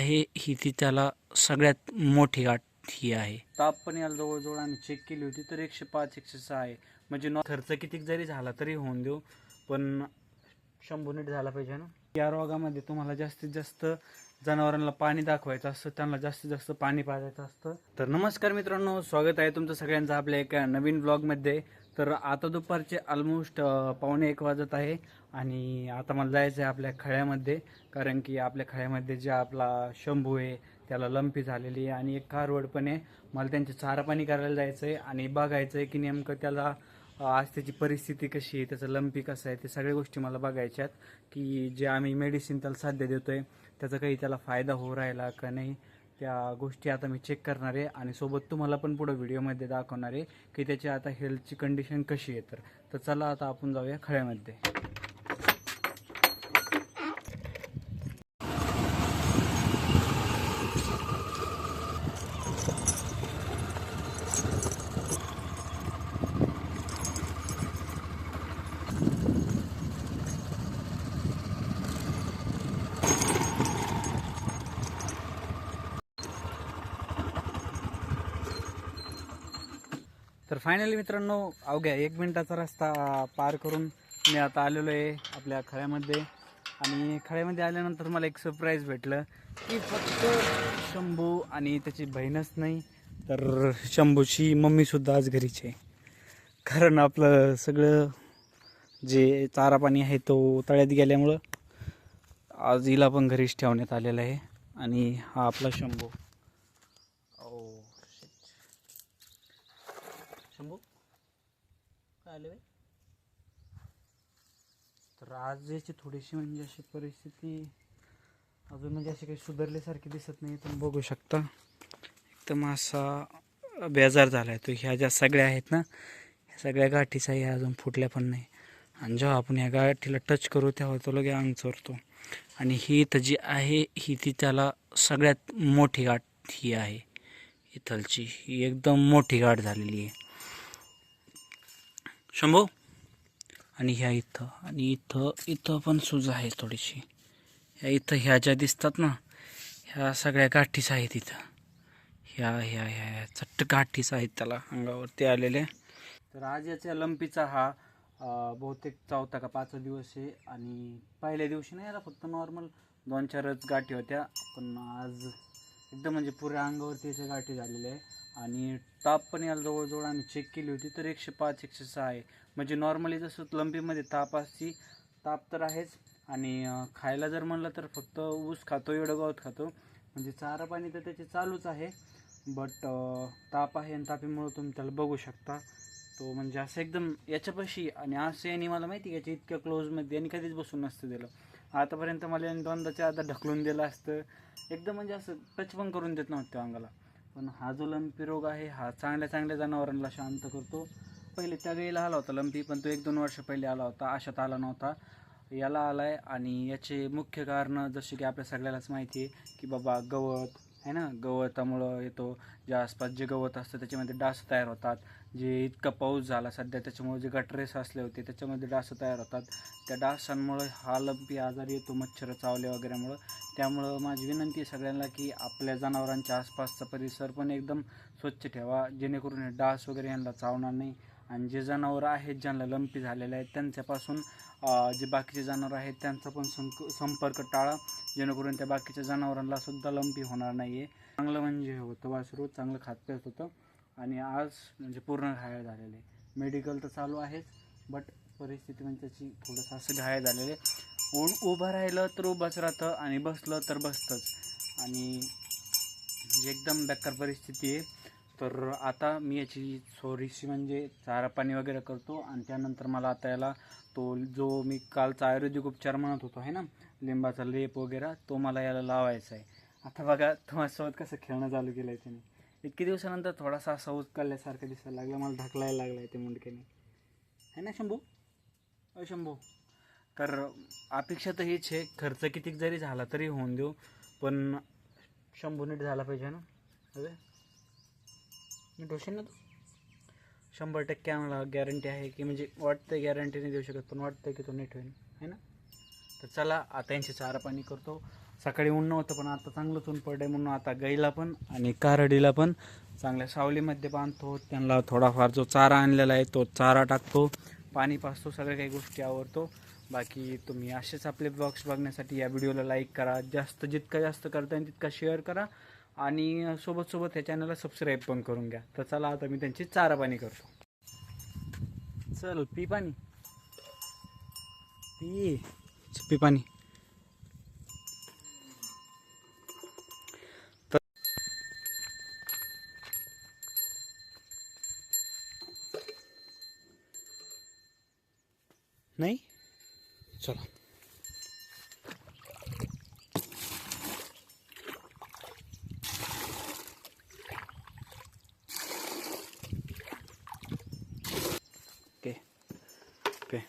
आहे ही ती त्याला सगळ्यात मोठी गाठ ही आहे. ताप पण याला जवळजवळ आम्ही चेक केली होती तर एकशे पाच एकशे सहा आहे. म्हणजे न खर्च किती जरी झाला तरी होऊन देऊ पण शंभू नीट झाला पाहिजे ना? या रोगामध्ये तुम्हाला जास्तीत जास्त जनावरांना पाणी दाखवायचं असतं त्यांना जास्तीत जास्त पाणी पाजायचं असतं. तर नमस्कार मित्रांनो स्वागत आहे तुमचं सगळ्यांचं आपल्या एका नवीन ब्लॉगमध्ये तर आता दुपारचे ऑलमोस्ट पावणे एक वाजत आहे आणि आता मला जायचं आहे आपल्या खळ्यामध्ये कारण की आपल्या खळ्यामध्ये जे आपला शंभू आहे त्याला लंपी झालेली आहे आणि एक कारवड पण आहे. मला त्यांचे चारा पाणी करायला जायचं आहे आणि बघायचं आहे की नेमकं त्याला आज त्याची परिस्थिती कशी आहे त्याचं लंपी कसं आहे ते सगळ्या गोष्टी मला बघायच्यात की जे आम्ही मेडिसिन त्याला साध्य देतो आहे त्याचा काही त्याला फायदा हो राहिला का नाही त्या गोष्टी आता मी चेक करणार आहे. आणि सोबत तुम्हाला पण पुढं व्हिडिओमध्ये दाखवणार आहे की त्याची आता हेल्थची कंडिशन कशी आहे तर. तर चला आता आपण जाऊया खळ्यामध्ये. तर फायनली मित्रांनो अवघ्या एक मिनटाचा रस्ता पार करून मी आता आलेलो आहे आपल्या खळ्यामध्ये. आणि खळ्यामध्ये आल्यानंतर मला एक सरप्राईज भेटलं की फक्त शंभू आणि त्याची बहीणच नाही तर शंभूची मम्मीसुद्धा आज घरीच आहे. कारण आपलं सगळं जे चारा पाणी आहे तो तळ्यात गेल्यामुळं आज हिला पण घरीच ठेवण्यात आलेलं आहे. आणि हा आपला शंभू ओ शंभू काय आले तर आज याची थोडीशी म्हणजे अशी परिस्थिती अजून म्हणजे अशी काही सुधारल्यासारखी दिसत नाही तुम्ही बघू शकता. एकदम असा बेजार झाला आहे तो. ह्या ज्या सगळ्या आहेत ना ह्या सगळ्या गाठीचा ह्या अजून फुटल्या पण नाही. आणि जेव्हा आपण ह्या गाठीला टच करू तेव्हा तो लगे अंग चोरतो. आणि ही इथं जी आहे ही ती त्याला सगळ्यात मोठी गाठ ही आहे. इथलची. ही एकदम मोठी गाठ झालेली आहे. शंभू? आणि ह्या इथं आणि इथं इथं पण सूज आहे थोडीशी. ह्या इथं ह्या ज्या दिसतात ना ह्या सगळ्या गाठीच आहेत इथं. ह्या ह्या ह्या ह्या चट्ट गाठीच आहेत त्याला अंगावरती आलेल्या तर आज याच्या लंपीचा हा बहुतेक चौथा का पाच दिवस आहे आणि पहिल्या दिवशी नाही याला फक्त नॉर्मल दोन चारच गाठी होत्या. पण आज एकदम म्हणजे पुऱ्या अंगावरती याचे गाठी झालेले आहे. आणि ताप पण याला जवळजवळ आम्ही चेक केली होती तर एकशे पाच एकशे सहा आहे. म्हणजे नॉर्मली जसं लंपीमध्ये ताप असती ताप तर आहेच. आणि खायला जर म्हणलं तर फक्त ऊस खातो एवढं गवत खातो. म्हणजे चारा पाणी तर त्याचे चालूच आहे. बट ताप आहे आणि तापीमुळं तुम्ही त्याला बघू शकता. तो म्हणजे असं एकदम याच्यापाशी आणि असं यांनी मला माहिती आहे याच्या इतक्या क्लोजमध्ये यांनी कधीच बसून नसतं दिलं. आतापर्यंत मला यांनी दोनदाच्या आता ढकलून दिलं असतं. एकदम म्हणजे असं टच पण करून देत नव्हतं अंगाला. पण हा जो लंपी रोग आहे हा चांगल्या चांगल्या जनावरांना शांत करतो. पहिले त्या गाईला आला होता लंपी पण तो एक दोन वर्ष पहिले आला होता अशात आला नव्हता. याला आला आहे आणि याचे मुख्य कारण जसे की आपल्या सगळ्यालाच माहिती आहे की बाबा गवत आहे ना? गवतामुळं येतो. जे आसपास जे गवत असतं त्याच्यामध्ये डास तयार होतात. जे इतका पाऊस झाला सध्या त्याच्यामुळे जे गटरेस असले होते त्याच्यामध्ये डास तयार होतात. त्या डासांमुळे हा लंपी आजार येतो मच्छर चावले वगैरेमुळं. त्यामुळं माझी विनंती आहे सगळ्यांना की आपल्या जनावरांच्या आसपासचा परिसर पण एकदम स्वच्छ ठेवा. जेणेकरून हे डास वगैरे यांना चावणार नाही. आणि जे जनावरं आहेत ज्यांना लंपी झालेले आहेत त्यांच्यापासून जे बाकीचे जनावरं आहेत त्यांचा पण संक संपर्क टाळा. जेणेकरून त्या बाकीच्या जनावरांना सुद्धा लंपी होणार नाही आहे चांगलं म्हणजे हे होतं वासरू. चांगलं खात होतं. आणि आज म्हणजे पूर्ण घायल झालेलं. आहे मेडिकल तर चालू आहेच बट परिस्थिती म्हणजे त्याची थोडंसं असं घायल झालेलं. आहे ऊन उभं राहिलं तर उभंच राहतं आणि बसलं तर बसतंच. आणि एकदम बेकार परिस्थिती आहे तर आता मी याची थोडीशी म्हणजे चारा पाणी वगैरे करतो आणि त्यानंतर मला आता याला तो जो मी कालचा आयुर्वेदिक उपचार म्हणत होतो आहे ना लिंबाचा लेप वगैरे तो मला याला लावायचा आहे. आता बघा तुम्हासोबत कसं खेळणं चालू केलं आहे त्याने. इतके दिवसानंतर थोडासा असा उचकल्यासारखं दिसायला लागला. मला ढकलायला लागला आहे ते मुंडक्याने. आहे ना शंभू? अ शंभू. तर अपेक्षा तर हीच आहे खर्च कितीक जरी झाला तरी होऊन देऊ पण शंभू नीट झाला पाहिजे ना. अरे नीट होशील ना तू? शंभर टक्के आम्हाला गॅरंटी आहे की म्हणजे वाटतं गॅरंटी नाही देऊ शकत पण वाटतं की तो नीट होईल. है ना? तर चला आता यांची चारा पाणी करतो. सकाळी ऊन नव्हतं पण आता चांगलंच ऊन पडलंय म्हणून आता गाईला पण आणि कारडीला पण चांगल्या सावलीमध्ये बांधतो. त्यांना थोडाफार जो चारा आणलेला आहे तो चारा टाकतो. पाणी पाचतो सगळ्या काही गोष्टी आवडतो बाकी तुम्ही असेच आपले ब्लॉग्स बघण्यासाठी या व्हिडिओला लाईक करा. जास्त जितका जास्त करता येईल तितका शेअर करा. आणि सोबत सोबत या चॅनलला सबस्क्राईब पण करून घ्या. तर चला आता मी त्यांची चारा पाणी करतो. चल पी पाणी. पी. पी पाणी. नाही? चला. ओके. ओके.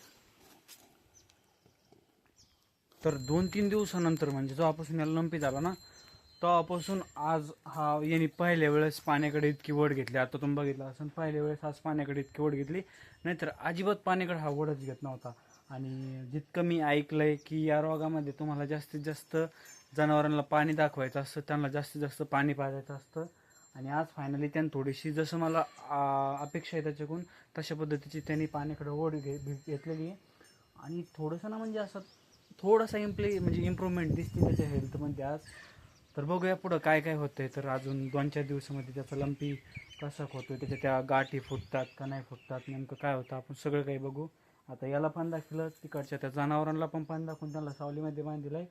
तर दोन तीन दिवसानंतर म्हणजे जेव्हापासून याला लंपी झाला ना तेव्हापासून आज हा यांनी पहिल्या वेळेस पाण्याकडे इतकी वड घेतली. आता तुम्ही बघितलं असं पहिल्या वेळेस आज पाण्याकडे इतकी वड घेतली. नाहीतर अजिबात पाण्याकडे हा वडच घेत नव्हता. आणि जितकं मी ऐकलंय की या रोगामध्ये तुम्हाला जास्तीत जास्त जनावरांना पाणी दाखवायचं असतं त्यांना जास्तीत जास्त पाणी पाजायचं असतं. आणि आज फायनली त्यांनी थोडीशी जसं मला अपेक्षा आहे त्याच्याकडून तशा पद्धतीची त्यांनी पाण्याकडे ओढ घे घे- घेतलेली आहे. आणि थोडंसं ना म्हणजे असं थोडासा इम्प्ले म्हणजे इम्प्रूव्हमेंट दिसते त्याच्या हेल्थमध्ये आज. तर बघूया पुढं काय काय होतंय. तर अजून दोन चार दिवसामध्ये त्याचा लंपी कसा होतोय त्याच्या त्या गाठी फुटतात का नाही फुटतात नेमकं काय होतं आपण सगळं काही बघू. आता याला पण दाखवलं तिकडच्या त्या जनावरांना पण पाणी दाखवून त्यांना सावलीमध्ये बांधलेलं आहे.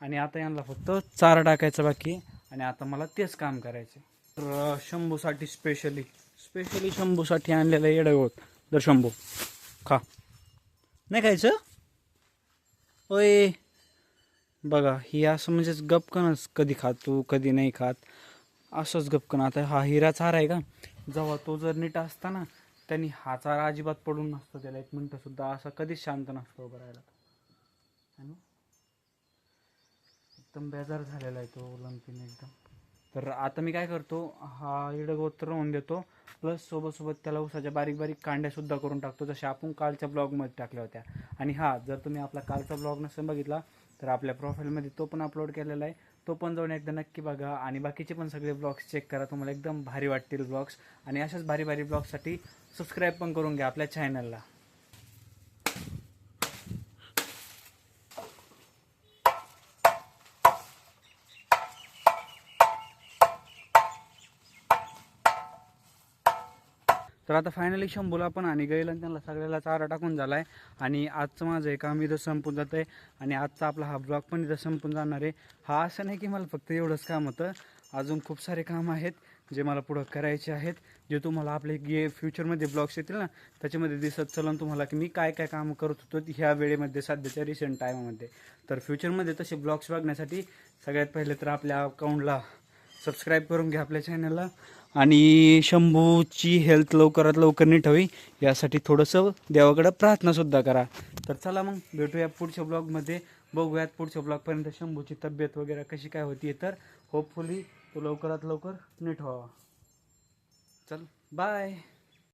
आणि आता यांना फक्त चारा टाकायचा बाकी आणि आता मला तेच काम करायचं तर शंभूसाठी स्पेशली स्पेशली शंभूसाठी आणलेलं येडगोत दर शंभू खा. नाही खायचं? ओय बघा ही असं म्हणजेच गपकनच कधी खातो कधी नाही खात. असंच गपकन आता हा हिरा चारा आहे का? जेव्हा तो जर नीट असता ना त्यांनी हा चारा अजिबात पडून नसतो त्याला. एक मिनटं सुद्धा असा कधीच शांत नसतो उभं राहायला. ना? एकदम बेजार झालेला आहे तो लंपीने एकदम. तर आता मी काय करतो हा इडगोत्र होऊन देतो. प्लस सोबत सोबत त्याला उसाच्या बारीक बारीक कांड्यासुद्धा करून टाकतो. जसे आपण कालच्या ब्लॉगमध्ये टाकल्या होत्या. आणि हा जर तुम्ही आपला कालचा ब्लॉग नसेल बघितला तर आपल्या प्रोफाईलमध्ये तो पण अपलोड केलेला आहे. तो पण जाऊन एकदा नक्की बघा आणि बाकीचे पण सगळे ब्लॉग्स चेक करा. तुम्हाला एकदम भारी वाटतील ब्लॉग्स आणि अशाच भारी भारी ब्लॉग्ससाठी सबस्क्राईब पण करून घ्या आपल्या चॅनलला तर आता फायनली शंभूला पण आणि गैला त्यांना सगळ्याला चारा टाकून झाला आहे आणि आजचं माझं हे काम इथं संपून जातं आहे आणि आजचा आपला हा ब्लॉग पण इथं संपून जाणार आहे. हा असं नाही की मला फक्त एवढंच काम होतं. अजून खूप सारे काम आहेत जे मला पुढं करायचे आहेत. जे तुम्हाला आपले गे फ्युचरमध्ये ब्लॉग्स येतील ना त्याच्यामध्ये दिसत चलन तुम्हाला की मी काय काय काम करत होतो ह्या वेळेमध्ये सध्याच्या रिसेंट टायमामध्ये तर फ्युचरमध्ये तसे ब्लॉग्स बघण्यासाठी सगळ्यात पहिले तर आपल्या अकाउंटला सबस्क्राईब करून घ्या आपल्या चॅनलला आणि शंभूची हेल्थ लवकरात लवकर नीट हवी यासाठी थोडंसं देवाकडं प्रार्थनासुद्धा करा. तर चला मग भेटूया पुढच्या ब्लॉगमध्ये बघूयात पुढच्या ब्लॉगपर्यंत शंभूची तब्येत वगैरे कशी काय होती तर. होपफुली तो लवकरात लवकर नीट व्हावा. चल बाय